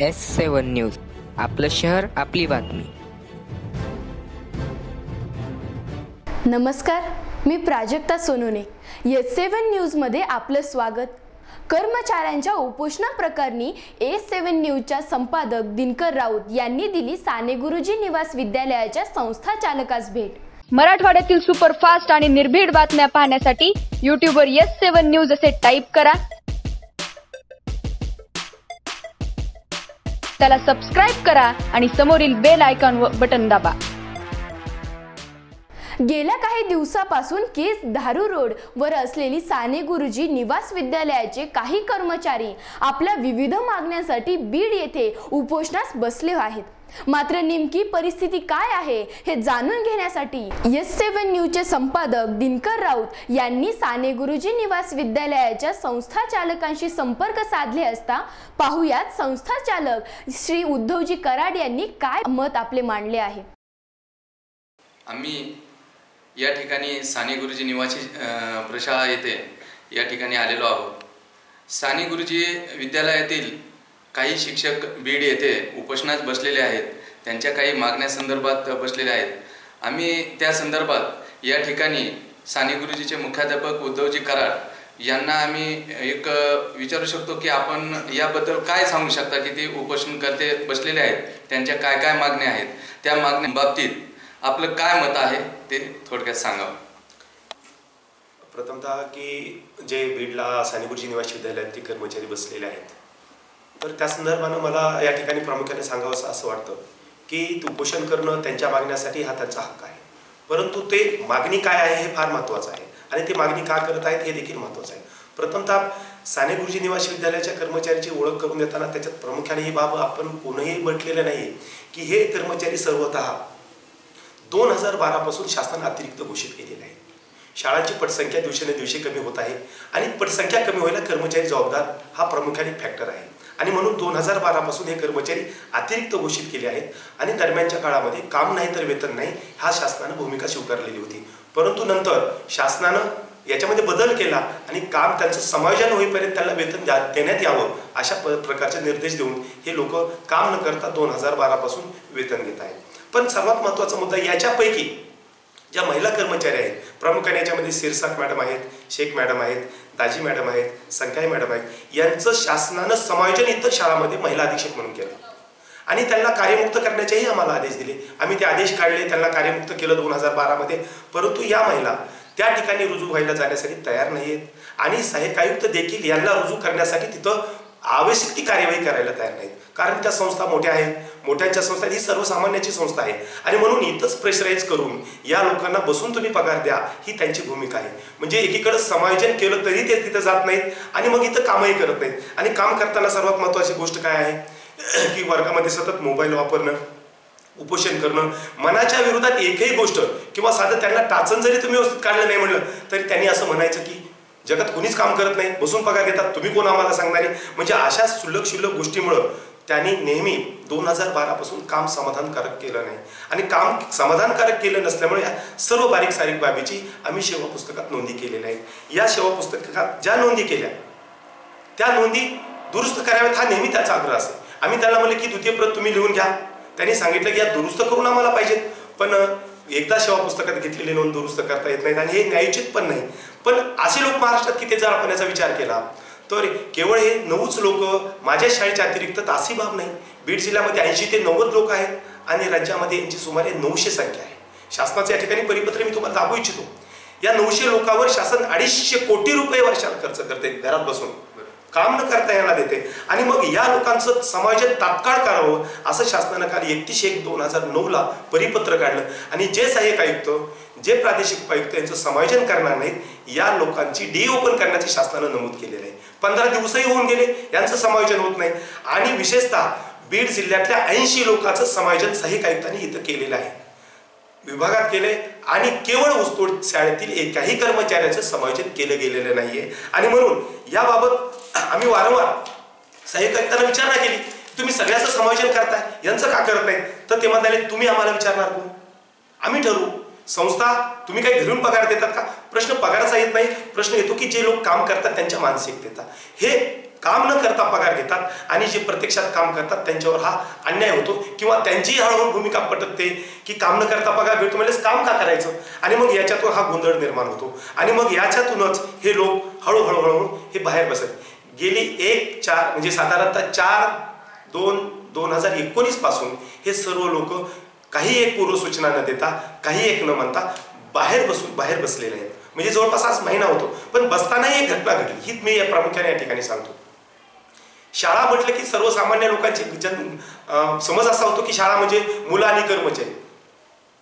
S seven news आपलं शहर आपली बातमी. नमस्कार मी प्राजक्ता सोनोने. एस सेवन न्यूजमध्ये आपलं स्वागत. कर्मचाऱ्यांच्या उपोषणाप्रकरणी एस सेवन न्यूजच्या संपादक दिनकर राऊत यांनी दिली साने गुरुजी निवास विद्यालयाच्या संस्था चालकास भेट. मराठवाड्यातील सुपरफास्ट आणि निर्भीड बातम्या पाहण्यासाठी यूट्यूबवर एस सेवन न्यूज असे टाईप करा. त्याला सबस्क्राईब करा आणि समोरील बेल आयकॉन बटन दाबा. गेल्या काही दिवसापासून केस धारू रोड वर असलेली साने गुरुजी निवास विद्यालयाचे काही कर्मचारी आपल्या विविध मागण्यांसाठी बीड येथे उपोषणास बसले आहेत. मात्र नेमकी परिस्थिती काय आहे हे जाणून घेण्यासाठी एस सेवन न्यूजचे संपादक दिनकर राऊत यांनी साने गुरुजी निवास विद्यालयाच्या संस्था चालकांशी संपर्क साधले असता पाहुयात संस्था चालक श्री उद्धवजी कराड यांनी काय मत आपले मांडले आहे. आम्ही या ठिकाणी साने गुरुजी निवासी प्रशाळा येथे या ठिकाणी आलेलो आहोत. साने गुरुजी विद्यालयातील काही शिक्षक बीड येथे उपोषणास बसलेले आहेत. त्यांच्या काही मागण्यासंदर्भात बसलेले आहेत. आम्ही त्या संदर्भात या ठिकाणी साने गुरुजीचे मुख्याध्यापक उद्धवजी कराड यांना आम्ही एक विचारू शकतो की आपण याबद्दल काय सांगू शकता की ते उपोषण करते बसलेले आहेत? त्यांच्या काय काय मागण्या आहेत? त्या मागण्या बाबतीत आपलं काय मत आहे ते थोडक्यात सांगावं प्रथमतः की जे बीडला साने गुरुजी निवासी विद्यालयातील कर्मचारी बसलेले आहेत. तर त्या संदर्भानं मला या ठिकाणी प्रामुख्याने सांगावं असं वाटतं की उपोषण करणं त्यांच्या मागण्यासाठी हा त्यांचा हक्क आहे. परंतु ते मागणी काय आहे हे फार महत्त्वाचं आहे. आणि ते मागणी का करत आहेत हे देखील महत्त्वाचं आहे. प्रथमतः साने गुरुजी निवासी विद्यालयाच्या कर्मचाऱ्याची ओळख करून देताना त्याच्यात प्रामुख्याने ही बाब आपण कोणीही म्हटलेलं नाही की हे कर्मचारी सर्वतः दोन हजार बारापासून शासनाने अतिरिक्त घोषित केलेले आहे. शाळांची पटसंख्या दिवसेंदिवशी कमी होत आहे आणि पटसंख्या कमी व्हायला कर्मचारी जबाबदार हा प्रामुख्याने फॅक्टर आहे. आणि म्हणून दोन हजार बारापासून हे कर्मचारी अतिरिक्त घोषित केले आहेत. आणि दरम्यानच्या काळामध्ये काम नाही तर वेतन नाही हा शासनानं भूमिका स्वीकारलेली होती. परंतु नंतर शासनानं याच्यामध्ये बदल केला आणि काम त्यांचं समायोजन होईपर्यंत त्यांना वेतन द्या देण्यात यावं अशा प प्रकारचे निर्देश देऊन हे लोक काम न करता दोन हजार बारापासून वेतन घेत आहेत. पण सर्वात महत्त्वाचा मुद्दा याच्यापैकी ज्या महिला कर्मचारी आहेत प्रामुख्याने याच्यामध्ये सिरसाट मॅडम आहेत शेख मॅडम आहेत दाजी मॅडम आहेत संकाई मॅडम आहेत यांचं शासनानं समायोजन इतर शाळामध्ये महिला अधीक्षक म्हणून केलं. आणि त्यांना कार्यमुक्त करण्याचेही आम्हाला आदेश दिले. आम्ही ते आदेश काढले त्यांना कार्यमुक्त केलं दोन हजार बारामध्ये. परंतु या महिला त्या ठिकाणी रुजू व्हायला जाण्यासाठी तयार नाही आहेत आणि सहाय्यक आयुक्त देखील यांना रुजू करण्यासाठी तिथं आवश्यक ती कार्यवाही करायला तयार नाहीत. कारण त्या संस्था मोठ्या आहेत. मोठ्यांच्या संस्था ही सर्वसामान्याची संस्था आहे. आणि म्हणून इथंच प्रेशराईज करून या लोकांना बसून तुम्ही पगार द्या ही त्यांची भूमिका आहे. म्हणजे एकीकडे समायोजन केलं तरी ते तिथं जात नाहीत. आणि मग इथं कामही करत नाहीत. आणि काम करताना सर्वात महत्त्वाची गोष्ट काय आहे? की वर्गामध्ये सतत मोबाईल वापरणं उपोषण करणं मनाच्या विरोधात एकही गोष्ट किंवा साधं त्यांना टाचन जरी तुम्ही व्यवस्थित काढलं नाही म्हणलं तरी त्यांनी असं म्हणायचं की जगात कोणीच काम करत नाही बसून पगार घेतात तुम्ही कोण आम्हाला सांगणारे? म्हणजे अशा शुल्लक शुल्लक गोष्टीमुळं त्यांनी नेहमी दोन हजार बारापासून काम समाधानकारक केलं नाही. आणि काम समाधानकारक केलं नसल्यामुळे या सर्व बारीक सारीक बाबीची आम्ही सेवा पुस्तकात नोंदी केलेल्या आहेत. या सेवा पुस्तकात ज्या नोंदी केल्या त्या नोंदी दुरुस्त कराव्यात हा नेहमी त्याचा आग्रह असेल. आम्ही त्याला म्हणलं की द्वितीय प्रत तुम्ही लिहून घ्या. त्यांनी सांगितलं की या दुरुस्त करून आम्हाला पाहिजेत. पण एकदा सेवा पुस्तकात घेतलेली नोंद दुरुस्त करता येत नाहीत आणि हे न्यायोचित पण नाही. पण असे लोक महाराष्ट्रात किती जर आपण याचा विचार केला तर केवळ हे नऊच लोक माझ्या शाळेच्या अतिरिक्त तासी बाब नाही. बीड जिल्ह्यामध्ये ऐंशी ते नव्वद लोक आहेत आणि राज्यामध्ये यांची सुमारे नऊशे संख्या आहे. शासनाचं या ठिकाणी परिपत्र मी तुम्हाला दाखवू इच्छितो. या नऊशे लोकांवर शासन अडीचशे कोटी रुपये वर्षाला खर्च करते घरात बसून. काम न करता यायला देते. आणि मग या लोकांचं समाजात तात्काळ करावं असं शासनानं काल एकतीस एक दोन हजार नऊला परिपत्र काढलं. आणि जे सहाय्यक आयुक्त जे प्रादेशिक उपायुक्त यांचं समायोजन करणार नाहीत या लोकांची डी ओपन करण्याचे शासनानं नमूद केलेलं आहे. पंधरा दिवसही होऊन गेले यांचं समायोजन होत नाही. आणि विशेषतः बीड जिल्ह्यातल्या ऐंशी लोकांचं समायोजन सहाय्यक आयुक्तांनी इथं केलेलं आहे. विभागात केले आणि केवळ ऊसतोड शाळेतील एकाही कर्मचाऱ्याचं समायोजन केलं गेलेलं नाहीये. आणि म्हणून याबाबत आम्ही वारंवार सहाय्यक आयुक्तांना विचारणा केली. तुम्ही सगळ्याचं समायोजन करताय यांचं का करत नाही तर ते म्हणाले तुम्ही आम्हाला विचारणार कोण? आम्ही ठरवू. संस्था तुम्ही काही घरून पगार देतात का? प्रश्न पगाराचा येत नाही. प्रश्न येतो की जे लोक काम करतात त्यांच्या मानसिकतेचा हे काम न करता पगार घेतात आणि जे प्रत्यक्षात काम करतात त्यांच्यावर हा अन्याय होतो किंवा त्यांचीही हळूहळू भूमिका पटकते की काम न करता पगार भेटतो म्हणजेच काम का करायचं? आणि मग याच्यातून हा गोंधळ निर्माण होतो. आणि मग याच्यातूनच हे लोक हळूहळू हळूहळू हे बाहेर बसत. गेली एक चार म्हणजे साधारणतः चार दोन दोन हजार एकोणीसपासून हे सर्व लोक काही एक पूर्वसूचना न देता काही एक न म्हणता बाहेर बसून बाहेर बसलेले आहेत. म्हणजे जवळपास आज महिना होतो. पण बसतानाही एक घटना घडली. ही मी या प्रामुख्याने या ठिकाणी सांगतो. शाळा म्हटलं की सर्वसामान्य लोकांची जन समज असा होतो की शाळा म्हणजे मुलं आणि कर्मचारी.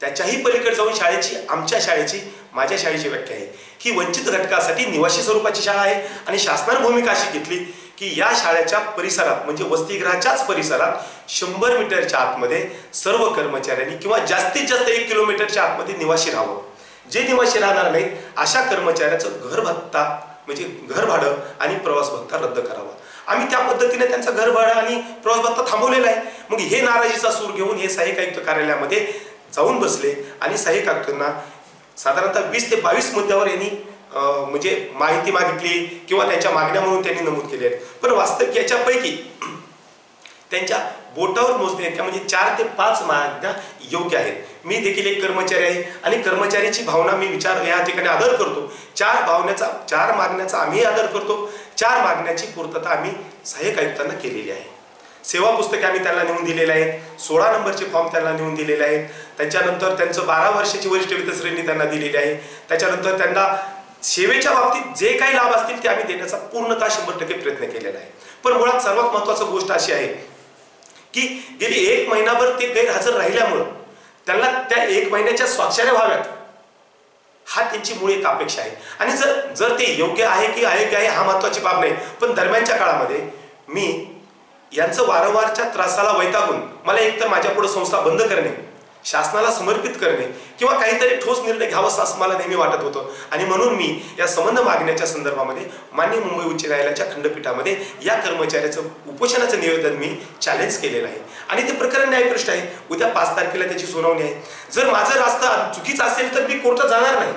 त्याच्याही पलीकडे जाऊन शाळेची आमच्या शाळेची माझ्या शाळेची व्याख्या आहे. की वंचित घटकासाठी निवासी स्वरूपाची शाळा आहे आणि शासनाने भूमिका अशी घेतली की या शाळेच्या परिसरात म्हणजे वसतिगृहाच्याच परिसरात शंभर मीटरच्या आतमध्ये सर्व कर्मचाऱ्यांनी किंवा जास्तीत जास्त एक किलोमीटरच्या आतमध्ये निवासी राहावं. जे निवासी राहणार नाहीत अशा कर्मचाऱ्याचं घर भत्ता म्हणजे घर भाडं आणि प्रवास भत्ता रद्द करावा. आम्ही त्या पद्धतीने त्यांचा घर भाडं आणि प्रवास भत्ता थांबवलेला आहे. मग हे नाराजीचा सूर घेऊन हे सहाय्यक आयुक्त कार्यालयामध्ये जाऊन बसले आणि सहाय्यक आयुक्तांना साधारणतः वीस ते बावीस मुद्द्यावर यांनी म्हणजे माहिती मागितली किंवा त्यांच्या मागण्या म्हणून त्यांनी नमूद केल्या आहेत पण वास्तविक याच्यापैकी त्यांच्या बोटावर मोजणे त्या म्हणजे चार ते पाच मागण्या योग्य आहेत. मी देखील एक कर्मचारी आहे आणि कर्मचाऱ्याची भावना मी विचार या ठिकाणी आदर करतो. चार भावनेचा चार मागण्याचा आम्ही आदर करतो. चार मागण्याची पूर्तता आम्ही सहाय्यक आयुक्तांना केलेली आहे. सेवा पुस्तके आम्ही त्यांना नेऊन दिलेले आहेत. सोळा नंबरचे फॉर्म त्यांना नेऊन दिलेले आहेत. त्याच्यानंतर त्यांचं बारा वर्षाची वरिष्ठ वित्तश्रेणी त्यांना दिलेली आहे. त्याच्यानंतर त्यांना सेवेच्या बाबतीत जे काही लाभ असतील ते आम्ही देण्याचा पूर्णतः शंभर टक्के प्रयत्न केलेला आहे. पण मुळात सर्वात महत्वाची गोष्ट अशी आहे की गेली एक महिनाभर ते गैरहजर राहिल्यामुळं त्यांना त्या एक महिन्याच्या स्वाक्षऱ्या व्हाव्यात. हा त्यांची मूळ एक अपेक्षा आहे. आणि जर जर ते योग्य आहे की अयोग्य आहे हा महत्वाची बाब नाही. पण दरम्यानच्या काळामध्ये मी यांचं वारंवारच्या त्रासाला वैतागून मला एकतर माझ्या पुढे संस्था बंद करणे शासनाला समर्पित करणे किंवा काहीतरी ठोस निर्णय घ्यावासा असं मला नेहमी वाटत होतं. आणि म्हणून मी या संबंध मागण्याच्या संदर्भामध्ये मान्य मुंबई उच्च न्यायालयाच्या खंडपीठामध्ये या कर्मचाऱ्याचं उपोषणाचं निवेदन मी चॅलेंज केलेलं आहे. आणि ते प्रकरण न्यायपृष्ठ आहे. उद्या पाच तारखेला त्याची सुनावणी आहे. जर माझं रास्ता चुकीचं असेल तर मी कोर्टात जाणार नाही.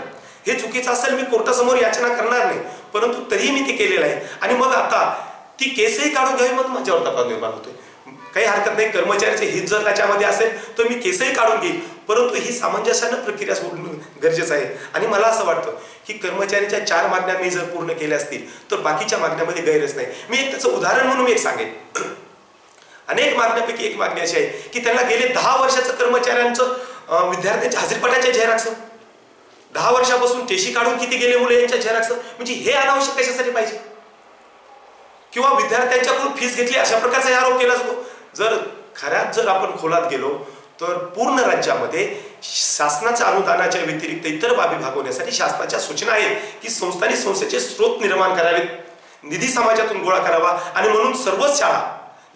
हे चुकीचं असेल मी कोर्टासमोर याचना करणार नाही. परंतु तरीही मी ते केलेलं आहे. आणि मग आता ती केसही काढून घ्यावी मग माझ्यावर तपास निर्माण होतोय. काही हरकत नाही कर्मचाऱ्याचे हित जर त्याच्यामध्ये असेल तर मी केसही काढून घेईल परंतु ही सामंजस्यानं प्रक्रिया सोडणं गरजेचं आहे. आणि मला असं वाटतं की कर्मचाऱ्यांच्या चार मागण्या मी जर पूर्ण केल्या असतील तर बाकीच्या मागण्यामध्ये गैरच नाही. मी एक त्याचं उदाहरण म्हणून मी एक सांगेन. अनेक मागण्यापैकी एक मागणी अशी आहे की त्यांना गेले दहा वर्षाचं कर्मचाऱ्यांचं विद्यार्थ्यांच्या हजेरपटाच्या झेरॉक्स दहा वर्षापासून टेशी काढून किती गेले मुले यांच्या झेरॉक्स म्हणजे हे अनावश्यक कशासाठी पाहिजे? किंवा विद्यार्थ्यांच्याकडून फीस घेतली अशा प्रकारचा आरोप केला जातो. जर खऱ्यात जर आपण खोलात गेलो तर पूर्ण राज्यामध्ये शासनाच्या अनुदानाच्या व्यतिरिक्त इतर बाबी भागवण्यासाठी शासनाच्या सूचना आहेत की संस्थांनी संस्थेचे स्रोत निर्माण करावेत निधी समाजातून गोळा करावा आणि म्हणून सर्वच शाळा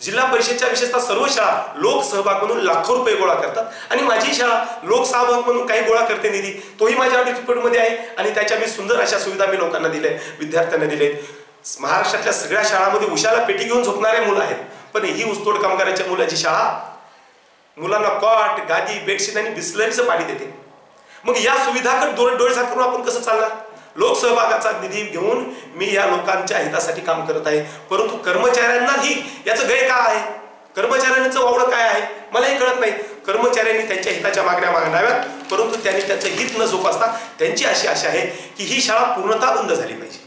जिल्हा परिषदच्या विशेषतः सर्व शाळा लोक सहभाग म्हणून लाखो रुपये गोळा करतात आणि माझी शाळा लोक सहभाग म्हणून काही गोळा करते निधी तोही माझ्या रिपोर्टमध्ये आहे आणि त्याच्या मी सुंदर अशा सुविधा मी लोकांना दिल्या विद्यार्थ्यांना दिले महाराष्ट्रातल्या सगळ्या शाळांमध्ये उशाला पेटी घेऊन झोपणारे मुलं आहेत. पण ही ऊसतोड कामगाराच्या मुलाची शाळा मुलांना कॉट गादी बेडशीट आणि बिस्लरीचं पाणी देते. मग या सुविधाकडे डोळे डोळे झाकून आपण कसं चालणार? लोकसहभागाचा निधी घेऊन मी या लोकांच्या हितासाठी काम करत आहे. परंतु कर्मचाऱ्यांनाही याचं गय का आहे? कर्मचाऱ्यांचं वावडं काय आहे? मलाही कळत नाही. कर्मचाऱ्यांनी त्यांच्या हिताच्या मागण्या मागणाव्यात परंतु त्यांनी त्यांचं हित न जोपासता त्यांची अशी आशा आहे की ही शाळा पूर्णतः बंद झाली पाहिजे.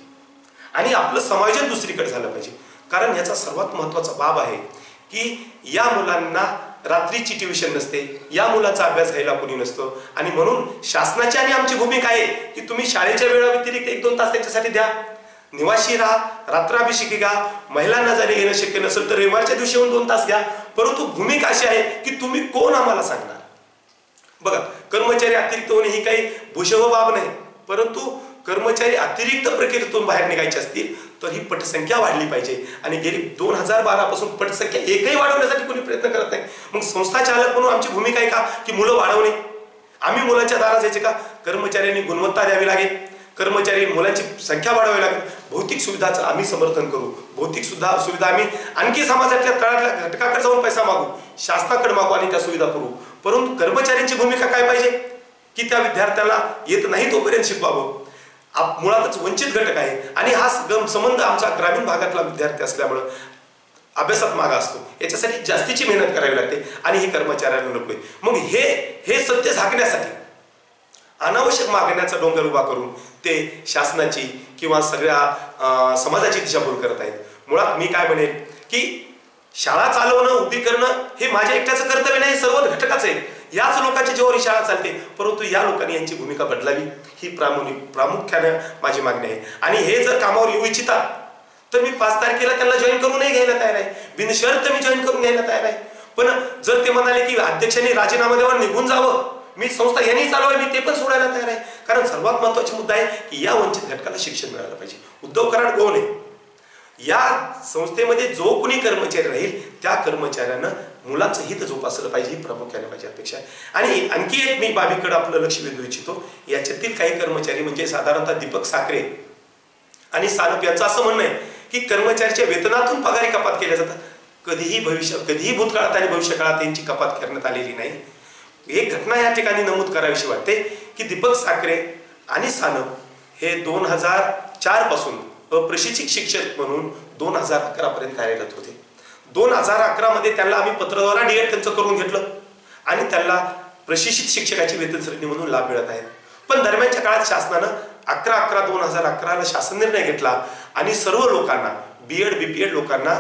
आणि आपलं समायोजन दुसरीकडे झालं पाहिजे. कारण ह्याचा सर्वात महत्त्वाचा बाब आहे की या मुलांना रात्रीची ट्युशन नसते या मुलाचा अभ्यास घ्यायला कोणी नसतो. आणि म्हणून शासनाची आणि आमची भूमिका आहे की तुम्ही शाळेच्या वेळा व्यतिरिक्त एक दोन तास त्याच्यासाठी द्या. निवासी राहा रात्राभिषेकी घ्या महिलांना जरी येणं शक्य नसेल तर रविवारच्या दिवशी येऊन दोन तास घ्या. परंतु भूमिका अशी आहे की तुम्ही कोण आम्हाला सांगणार? बघा कर्मचारी अतिरिक्त होणे ही काही भूषव बाब नाही. परंतु कर्मचारी अतिरिक्त प्रक्रियेतून बाहेर निघायचे असतील तर ही पटसंख्या वाढली पाहिजे. आणि गेली दोन हजार बारा पासून पटसंख्या एकही वाढवण्यासाठी कोणी प्रयत्न करत नाही. मग संस्था चालक म्हणून आमची भूमिका आहे का? की मुलं वाढवणे. आम्ही मुलांच्या दारात जायचे का? कर्मचाऱ्यांनी गुणवत्ता द्यावी लागेल. कर्मचारी मुलांची संख्या वाढवावी लागेल. भौतिक सुविधाचं आम्ही समर्थन करू. भौतिक सुद्धा सुविधा आम्ही आणखी समाजातल्या तळातल्या घटकाकडे जाऊन पैसा मागू. शासनाकडे मागू आणि त्या सुविधा करू. परंतु कर्मचाऱ्यांची भूमिका काय पाहिजे? की त्या विद्यार्थ्याला येत नाही तोपर्यंत शिकवावं. आप मुळातच वंचित घटक आहे. आणि हा संबंध आमचा ग्रामीण भागातला विद्यार्थी असल्यामुळं अभ्यासात मागा असतो. याच्यासाठी जास्तीची मेहनत करावी लागते आणि हे कर्मचाऱ्यांना नकोय मग हे हे सत्य झाकण्यासाठी अनावश्यक मागण्याचा डोंगर उभा करून ते शासनाची किंवा सगळ्या समाजाची दिशाभूल करत आहेत. मुळात मी काय म्हणेन की शाळा चालवणं उभी करणं हे माझ्या एकट्याचं कर्तव्य नाही सर्व घटकाचं आहे. याच लोकांच्या जेव्हा ही शाळा चालते परंतु या लोकांनी यांची भूमिका बदलावी ही प्रामुख्याने प्रामुख्यानं माझी मागणी आहे. आणि हे जर कामावर येऊ इच्छितात तर मी पाच तारखेला त्यांना जॉईन करूनही घ्यायला तयार आहे. बिनशर्त मी जॉईन करून घ्यायला तयार आहे. पण जर ते म्हणाले की अध्यक्षांनी राजीनामा द्यावा निघून जावं मी संस्था यांनी चालवाय मी ते पण सोडायला तयार आहे. कारण सर्वात महत्त्वाचा मुद्दा आहे की या वंचित घटकाला शिक्षण मिळालं पाहिजे. उद्धव कराड कोण आहे या संस्थेमध्ये जो कोणी कर्मचारी राहील त्या कर्मचाऱ्यानं मुलांचं हित जोपासलं पाहिजे ही प्रामुख्याने माझी अपेक्षा आहे. आणि आणखी एक मी बाबीकडे आपलं लक्ष वेधू इच्छितो याच्यातील काही कर्मचारी म्हणजे साधारणतः दीपक साखरे आणि सानप यांचं असं म्हणणं आहे की कर्मचाऱ्याच्या वेतनातून पगारी कपात केल्या जातात. कधीही भविष्य कधीही भूतकाळात आणि भविष्यकाळात यांची कपात करण्यात आलेली नाही. एक घटना या ठिकाणी नमूद करावीशी वाटते की दीपक साखरे आणि सानप हे दोन हजार चारपासून अप्रशिक्षित शिक्षक म्हणून दोन हजार अकरा पर्यंत कार्यरत होते. दोन हजार अकरा मध्ये त्यांना आम्ही पत्रद्वारा डिएट त्यांचं करून घेतलं. आणि त्यांना प्रशिक्षित शिक्षकाची वेतन श्रेणी म्हणून लाभ मिळत आहेत पण दरम्यानच्या काळात शासनानं अकरा अकरा दोन हजार अकराला शासन निर्णय घेतला. आणि सर्व लोकांना बीएड एड लोकांना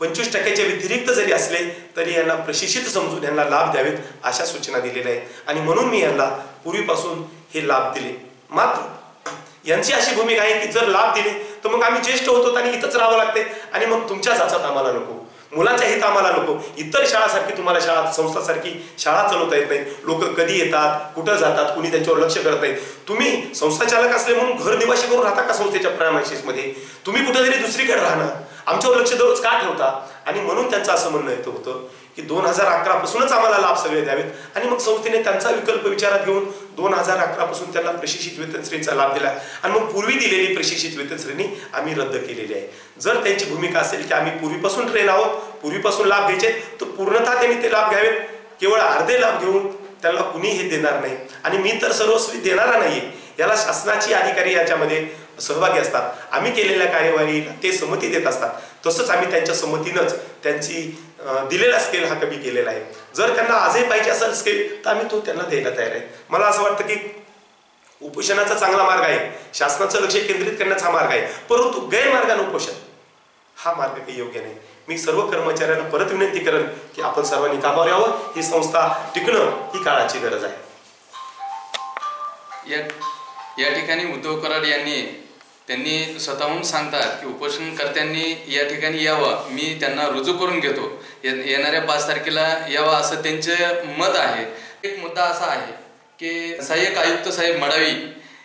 पंचवीस टक्क्याच्या व्यतिरिक्त जरी असले तरी यांना प्रशिक्षित समजून यांना लाभ द्यावेत अशा सूचना दिलेल्या आहेत. आणि म्हणून मी यांना पूर्वीपासून हे लाभ दिले. मात्र यांची अशी भूमिका आहे की जर लाभ दिले तर मग आम्ही ज्येष्ठ होतो आणि इथंच राहावं लागते. आणि मग तुमच्या जाचात आम्हाला नको. मुलाच्या हित आम्हाला नको. इतर शाळासारखी तुम्हाला शाळा संस्थासारखी शाळा चालवता येत नाही. लोक कधी येतात कुठं जातात कुणी त्यांच्यावर लक्ष करत नाही. तुम्ही संस्था चालक असले म्हणून घर निवासी करून राहता का संस्थेच्या प्रायमायसिसमध्ये? तुम्ही कुठेतरी दुसरीकडे राहणं. आमच्यावर लक्ष दररोज का ठेवता? आणि म्हणून त्यांचं असं म्हणणं येतं होतं. की दोन हजार अकरा पासूनच आम्हाला लाभ सगळे द्यावेत. आणि मग संस्थेने त्यांचा विकल्प विचारात घेऊन दोन हजार अकरा पासून त्यांना प्रशिक्षित वेतन श्रेणीचा लाभ दिला आणि मग पूर्वी दिलेली प्रशिक्षित वेतन श्रेणी आम्ही रद्द केलेली आहे. जर त्यांची भूमिका असेल की आम्ही पूर्वीपासून ट्रेन आहोत पूर्वीपासून लाभ घ्यायचे तर पूर्णतः त्यांनी ते लाभ घ्यावेत. केवळ अर्धे लाभ घेऊन त्यांना कुणी हे देणार नाही. आणि मी तर सर्वस्वी देणारा नाहीये. याला शासनाची अधिकारी याच्यामध्ये सहभागी असतात. आम्ही केलेल्या कार्यवाहीला ते संमती देत असतात. तसंच आम्ही त्यांच्या संमतीनंच त्यांची दिलेला स्केल हा कमी केलेला आहे. जर त्यांना आजही पाहिजे असेल स्केल तर आम्ही तो त्यांना द्यायला तयार आहे. मला असं वाटतं की उपोषणाचा चांगला मार्ग आहे. शासनाचं लक्ष केंद्रित करण्याचा हा मार्ग आहे. परंतु गैरमार्गाने उपोषण हा मार्ग काही योग्य नाही. मी सर्व कर्मचाऱ्यांना परत विनंती करेन की आपण सर्वांनी कामावर यावं. ही संस्था टिकणं ही काळाची गरज आहे. या या ठिकाणी उद्धव कराड यांनी त्यांनी स्वतःहून सांगतात की उपोषणकर्त्यांनी या ठिकाणी यावं मी त्यांना रुजू करून घेतो. येणाऱ्या पाच तारखेला यावं असं त्यांचं मत आहे. एक मुद्दा असा आहे की सहाय्यक आयुक्त साहेब मडावी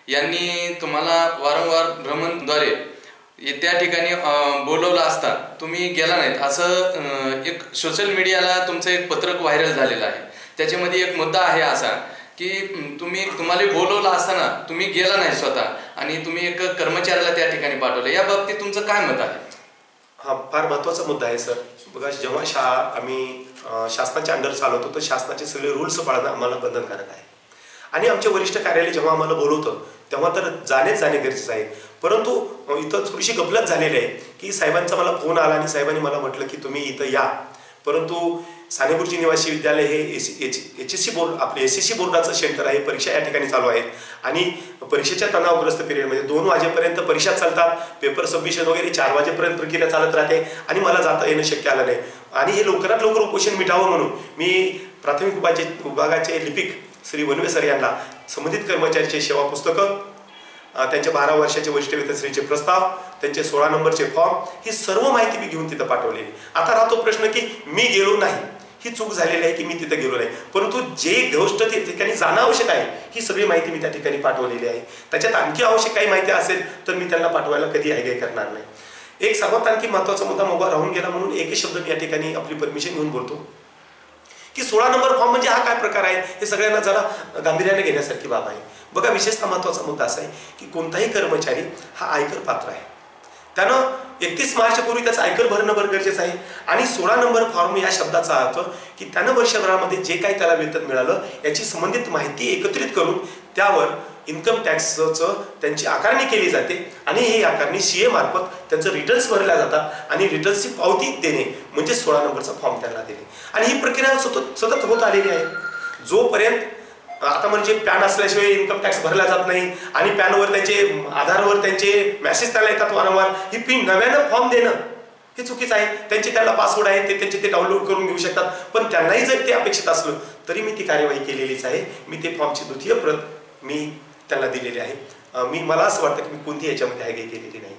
यांनी तुम्हाला वारंवार भ्रमणद्वारे त्या ठिकाणी बोलवलं असता तुम्ही गेला नाहीत. असं एक सोशल मीडियाला तुमचं एक पत्रक व्हायरल झालेलं आहे. त्याच्यामध्ये एक मुद्दा आहे असा की तुम्ही तुम्हाला बोलवलं असताना तुम्ही गेला नाही स्वतः आणि तुम्ही एक कर्मचाऱ्याला त्या ठिकाणी पाठवलं. या बाबतीत तुमचं काय मत आहे? हा फार महत्त्वाचा मुद्दा आहे सर. बघा जेव्हा शाळा आम्ही शासनाच्या अंडर चालवतो तर शासनाचे सगळे रूल्स पाळणं आम्हाला बंधनकारक आहे. आणि आमचे वरिष्ठ कार्यालय जेव्हा आम्हाला बोलवतं तेव्हा तर जाणेच जाणे गरजेचं आहे. परंतु इथं थोडीशी गफलत झालेली आहे की साहेबांचा मला फोन आला आणि साहेबांनी मला म्हटलं की तुम्ही इथं या. परंतु सानेगुरुजी निवासी विद्यालय हे H H S C board आपले एस एस सी बोर्डाचं सेंटर आहे. परीक्षा या ठिकाणी चालू आहेत आणि परीक्षेच्या तणावग्रस्त पिरियडमध्ये म्हणजे दोन वाजेपर्यंत परीक्षा चालतात. पेपर सबमिशन वगैरे चार वाजेपर्यंत प्रक्रिया चालत राहते आणि मला जाता येणं शक्य आलं नाही. आणि हे लवकरात लवकर उपोषण मिटावं म्हणून मी प्राथमिक विभागाचे विभागाचे लिपिक श्री वनवे सर यांना संबंधित कर्मचाऱ्यांचे सेवा पुस्तकं त्यांचे बारा वर्षाचे वरिष्ठ वेतनश्रेणीचे प्रस्ताव त्यांचे सोळा नंबरचे फॉर्म ही सर्व माहिती मी घेऊन तिथं पाठवलेली. आता राहतो प्रश्न की मी गेलो नाही. ही चूक झालेली आहे की मी तिथं गेलो नाही. परंतु जे गोष्ट त्या ठिकाणी जाणं आवश्यक आहे ही सगळी माहिती मी त्या ठिकाणी पाठवलेली आहे. त्याच्यात आणखी आवश्यक काही माहिती असेल तर मी त्यांना पाठवायला कधी आयगाय करणार नाही. एक सर्वात आणखी महत्त्वाचा मुद्दा मोबाईल राहून गेला म्हणून एकही शब्द मी या ठिकाणी आपली परमिशन घेऊन बोलतो. की सोळा नंबर फॉर्म म्हणजे हा काय प्रकार आहे? हे सगळ्यांना जरा गांभीर्याने घेण्यासारखी बाब आहे. बघा विशेषतः महत्त्वाचा मुद्दा असा आहे की कोणताही कर्मचारी हा आयकर पात्र आहे. त्यानं एकतीस मार्चपूर्वी त्याचा आयकर भरणं बरं गरजेचं आहे. आणि सोळा नंबर फॉर्म या शब्दाचा अर्थ की त्यानं वर्षभरामध्ये जे काही त्याला वेतन मिळालं याची संबंधित माहिती एकत्रित करून त्यावर इन्कम टॅक्सचं त्यांची आकारणी केली जाते. आणि ही आकारणी सी ए मार्फत त्यांचं रिटर्न्स भरल्या जातात आणि रिटर्न्सची पावती देणे म्हणजे सोळा नंबरचा फॉर्म त्यांना देणे. आणि ही प्रक्रिया सतत सतत होत आलेली आहे. जोपर्यंत आता म्हणजे पॅन असल्याशिवाय इन्कम टॅक्स भरला जात नाही आणि पॅनवर त्यांचे आधारवर त्यांचे मेसेज त्याला येतात वारंवार. ही पिन नव्यानं फॉर्म देणं हे चुकीचं आहे. त्यांचे त्याला पासवर्ड आहे ते त्यांचे ते डाउनलोड करून घेऊ शकतात. पण त्यांनाही जर ते अपेक्षित असलं तरी मी ती कार्यवाही केलेलीच आहे. मी ते फॉर्मची द्वितीय प्रत मी त्यांना दिलेली आहे. मी मला असं वाटतं की मी कोणती याच्यामध्ये आगे केलेली नाही.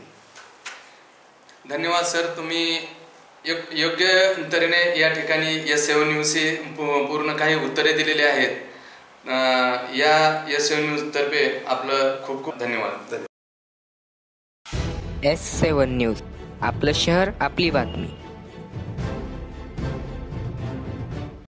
धन्यवाद सर. तुम्ही योग- योग्य तऱ्हेने या ठिकाणी या सेवन न्यूजचे पूर्ण काही उत्तरे दिलेली आहेत. या एस सेवन न्यूज तर्फे आपलं खूप खूप धन्यवाद धन्यवाद. S seven news. आपलं शहर आपली बातमी.